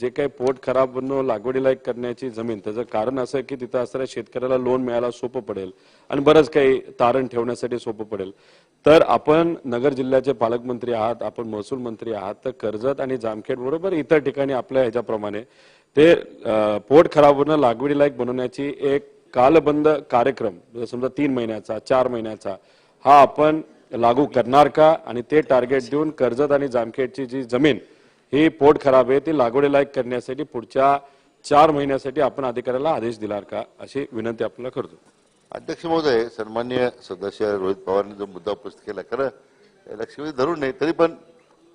जे काही पोट खराब लागवडीलायक करण्याची जमीन त्याचं कारण असं आहे की तिथं असणाऱ्या शेतकऱ्याला लोन मिळायला सोपं पडेल आणि बरंच काही तारण ठेवण्यासाठी सोपं पडेल. तर आपण नगर जिल्ह्याचे पालकमंत्री आहात आपण महसूल मंत्री आहात तर कर्जत आणि जामखेड बरोबर इतर ठिकाणी आपल्या ह्याच्याप्रमाणे ते पोट खराब होणं लागवडीलायक बनवण्याची एक कालबंद कार्यक्रम समजा तीन महिन्याचा चार महिन्याचा हा आपण लागू करणार का? आणि ते टार्गेट देऊन कर्जत आणि जामखेडची जी जमीन ही पोट खराब आहे ती लागवडीलायक करण्यासाठी पुढच्या चार महिन्यासाठी आपण अधिकाऱ्याला आदेश दिलार का अशी विनंती आपल्याला करतो. अध्यक्ष महोदय सन्मान्य सदस्य रोहित पवारांनी जो मुद्दा उपस्थित केला खरं लक्षवेधी धरून नाही तरी पण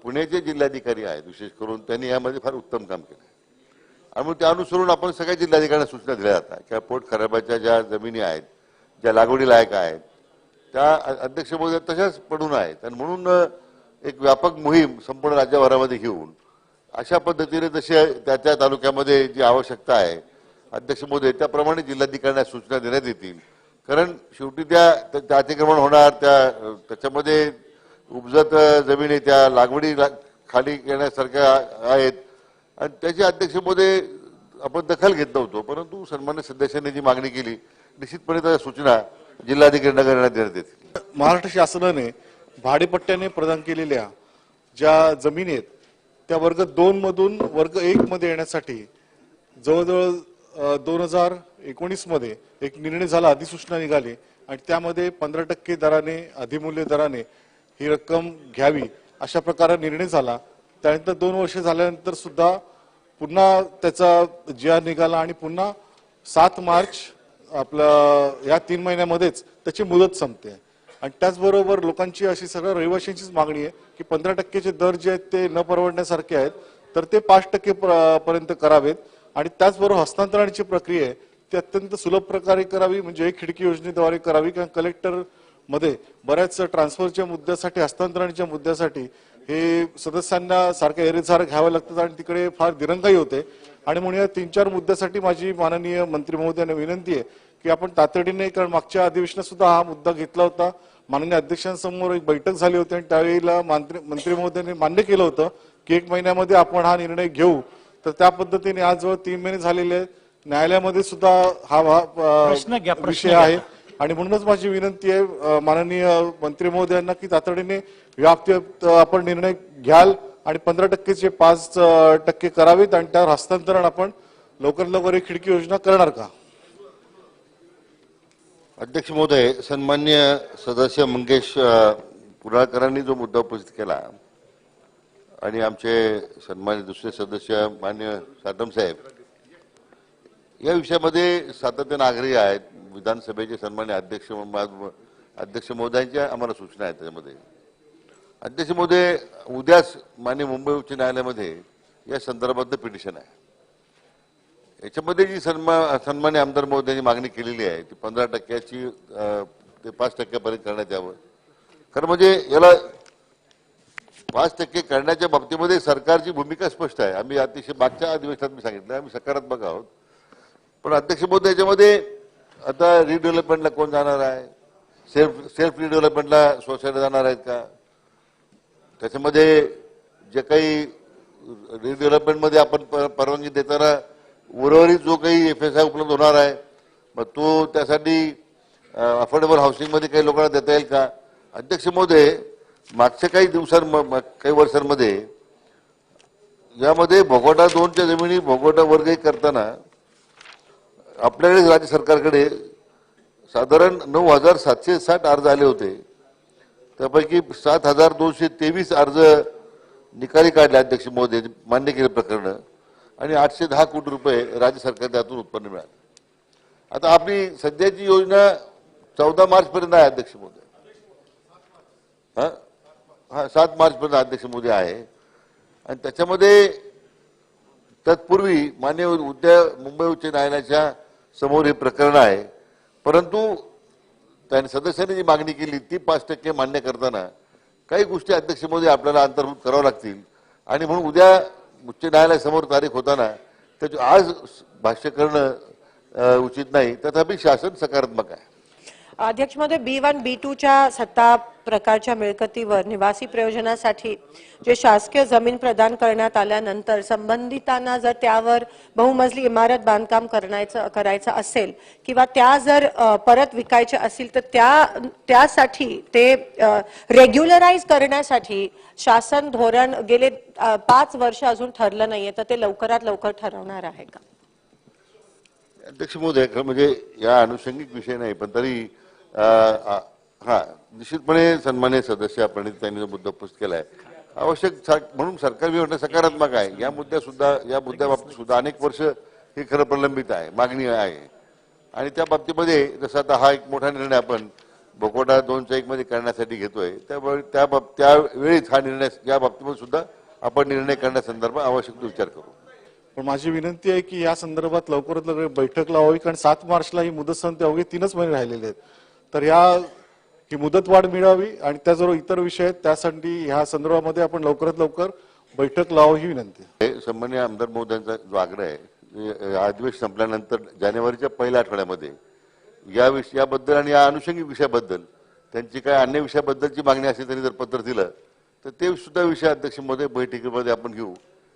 पुण्याचे जिल्हाधिकारी आहेत विशेष करून त्यांनी यामध्ये फार उत्तम काम केलं. आणि मग त्या अनुसरून आपण सगळ्या जिल्हाधिकाऱ्यांना सूचना दिल्या जातात किंवा पोट खराबाच्या ज्या जमिनी आहेत ज्या लागवडी लायक आहेत त्या अध्यक्ष महोदय तशाच पडून आहेत. आणि म्हणून एक व्यापक मोहीम संपूर्ण राज्यभरामध्ये घेऊन अशा पद्धतीने जसे त्या त्या तालुक्यामध्ये जी आवश्यकता आहे अध्यक्ष मोदी त्याप्रमाणे जिल्हाधिकाऱ्यांना सूचना देण्यात येतील. कारण शेवटी त्या त्या- त्या अतिक्रमण होणार त्या त्याच्यामध्ये उपजत जमिनी त्या लागवडी खाली येण्यासारख्या आहेत. आणि त्याची अध्यक्ष मोदी आपण दखल घेत नव्हतो परंतु सन्मान्य सदस्यांनी जी मागणी केली निश्चितपणे त्या सूचना जिल्हाधिकाऱ्यांना करण्यात देण्यात येतील. महाराष्ट्र शासनाने भाडेपट्ट्याने प्रदान केलेल्या ज्या जमिनी आहेत त्या वर्ग दोन मधून वर्ग एक मध्ये येण्यासाठी जवळजवळ दोन हजार एकोणीसमध्ये एक निर्णय झाला अधिसूचना निघाली आणि त्यामध्ये पंधरा टक्के दराने अधिमूल्य दराने ही रक्कम घ्यावी अशा प्रकारे निर्णय झाला. त्यानंतर दोन वर्ष झाल्यानंतर सुद्धा पुन्हा त्याचा जी आर निघाला आणि पुन्हा सात मार्च आपलं या तीन महिन्यामध्येच त्याची मुदत संपते. आणि त्याचबरोबर लोकांची अशी सगळ्या रहिवाशांचीच मागणी आहे की पंधरा टक्केचे दर जे आहेत ते न परवडण्यासारखे आहेत तर ते पाच टक्के प- पर्यंत करावेत. आणि त्याचबरोबर हस्तांतरणाची प्रक्रिया आहे ती अत्यंत सुलभ प्रकारे करावी म्हणजे एक खिडकी योजनेद्वारे करावी किंवा कलेक्टरमध्ये बऱ्याच ट्रान्सफरच्या मुद्द्यासाठी हस्तांतरणाच्या मुद्द्यासाठी हे सदस्यांना सारख्या एरेझार घ्याव्या लागतात आणि तिकडे फार दिरंगाई होते. आणि म्हणून या तीन चार मुद्द्यासाठी माझी माननीय मंत्री महोदयांना विनंती आहे की आपण तातडीने कारण मागच्या अधिवेशनात सुद्धा हा मुद्दा घेतला होता. माननीय अध्यक्षांसमोर एक बैठक झाली होती आणि त्यावेळेला मंत्री मंत्री महोदयांनी मान्य केलं होतं की एक महिन्यामध्ये आपण हा निर्णय घेऊ. तर त्या पद्धतीने आज जवळ तीन महिने झालेले आहेत. न्यायालयामध्ये सुद्धा हा हा, विषय. आहे. आणि म्हणूनच माझी विनंती आहे माननीय मंत्री महोदयांना की तातडीने व्याप्त आपण निर्णय घ्याल आणि पंधरा टक्केचे पाच टक्के करावेत आणि त्यावर हस्तांतरण आपण लवकर लवकर एक खिडकी योजना करणार का? अध्यक्ष महोदय सन्मान्य सदस्य मंगेश कुराळकरांनी पुराळकरांनी जो मुद्दा उपस्थित केला आणि आमचे सन्मान्य दुसरे सदस्य मान्य साधम साहेब या विषयामध्ये सातत्यानं आग्रही आहेत विधानसभेचे सन्मान्य अध्यक्ष अध्यक्ष महोदयांच्या आम्हाला सूचना आहेत त्याच्यामध्ये. अध्यक्ष महोदय उद्याच मान्य मुंबई उच्च न्यायालयामध्ये या संदर्भातलं पिटिशन आहे. याच्यामध्ये जी सन्मान सन्मान्य आमदार महोदयांनी मागणी केलेली आहे ती पंधरा टक्क्याची ते पाच टक्क्यापर्यंत करण्यात यावं. कारण म्हणजे याला पाच टक्के करण्याच्या बाबतीमध्ये सरकारची भूमिका स्पष्ट आहे. आम्ही अतिशय मागच्या अधिवेशनात मी सांगितलं आम्ही सकारात्मक आहोत. पण अध्यक्ष महोदय याच्यामध्ये आता रिडेव्हलपमेंटला कोण जाणार आहे? सेल्फ सेल्फ रिडेव्हलपमेंटला सोसायटी जाणार आहेत का? त्याच्यामध्ये जे काही रिडेव्हलपमेंटमध्ये आपण परवानगी देताना उर्वरित जो काही एफ एस आय उपलब्ध होणार आहे मग तो त्यासाठी अफोर्डेबल हाऊसिंगमध्ये काही लोकांना देता येईल का? अध्यक्ष महोदय मागच्या काही दिवसां काही वर्षांमध्ये यामध्ये भोगोटा दोनच्या जमिनी भोगोटा वर्ग करताना आपल्याकडे राज्य सरकारकडे साधारण नऊ हजार सातशे साठ अर्ज आले होते. त्यापैकी सात हजार दोनशे तेवीस अर्ज निकाली काढले अध्यक्ष मोदी मान्य केले प्रकरणं आणि आठशे दहा कोटी रुपये राज्य सरकार त्यातून उत्पन्न मिळाले. आता आपली सध्याची योजना चौदा मार्च पर्यंत आहे अध्यक्ष मोदी हा? हा सात मार्च पर्यंत अध्यक्ष मोदी आहे. आणि त्याच्यामध्ये तत्पूर्वी मान्य उद्या मुंबई उच्च न्यायालयाच्या समोर हे प्रकरण आहे. परंतु त्यांनी सदस्यांनी जी मागणी केली ती पाच टक्के मान्य करताना काही गोष्टी अध्यक्ष मोदी आपल्याला अंतर्भूत कराव्या लागतील. आणि म्हणून उद्या उच्च न्यायालयासमोर तारीख होताना त्याची आज भाष्य करणं उचित नाही. तथापि शासन सकारात्मक आहे. अध्यक्ष महोदय बी वन बी टू च्या सत्ता प्रकारच्या मिळकतीवर निवासी प्रयोजनासाठी जे शासकीय जमीन प्रदान करण्यात आल्यानंतर संबंधितांना जर त्यावर बहुमजली इमारत बांधकाम करण्याचं करायचं असेल किंवा त्या जर परत विकायच्या असतील तर त्या त्यासाठी ते रेग्युलराईज करण्यासाठी शासन धोरण गेले पाच वर्ष अजून ठरलं नाहीये. तर ते लवकरात लवकर ठरवणार आहे का? अध्यक्ष महोदय म्हणजे या अनुषंगिक विषय नाही पण तरी हा निश्चितपणे सन्मान्य सदस्य आपण त्यांनी जो मुद्दा उपस्थित केलाय आवश्यक म्हणून सरकार म्हणणं सकारात्मक आहे. या मुद्द्या सुद्धा या मुद्द्याबाबतीत सुद्धा अनेक वर्ष हे खरं प्रलंबित आहे मागणी आहे. आणि त्या बाबतीमध्ये जसं आता हा एक मोठा निर्णय आपण बोकोडा दोनच्या एकमध्ये करण्यासाठी घेतोय त्यावेळी त्या बाब त्यावेळीच हा निर्णय या बाबतीमध्ये सुद्धा आपण निर्णय करण्यासंदर्भात आवश्यक विचार करू. पण माझी विनंती आहे की या संदर्भात लवकरात लवकर बैठक लावावी कारण सात मार्चला ही मुदत संपते अवघे तीनच महिने राहिलेले आहेत. तर ह्या ही मुदतवाढ मिळावी आणि त्याचबरोबर इतर विषय आहेत त्यासाठी ह्या संदर्भामध्ये आपण लवकरात लवकर बैठक लावावी ही विनंती. आहे. सन्मान्य आमदार महोदयांचा जो आग्रह आहे जे, अधिवेशन संपल्यानंतर जानेवारीच्या पहिल्या आठवड्यामध्ये या विषयाबद्दल आणि या अनुषंगिक विषयाबद्दल त्यांची काय अन्य विषयाबद्दलची मागणी असेल त्यांनी जर पत्र दिलं तर ते सुद्धा विषय अध्यक्ष महोदय बैठकीमध्ये आपण घेऊ.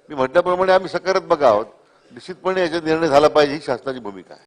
मी म्हटल्याप्रमाणे आम्ही सकारात्मक आहोत. निश्चितपणे याचा निर्णय झाला पाहिजे ही शासनाची भूमिका आहे.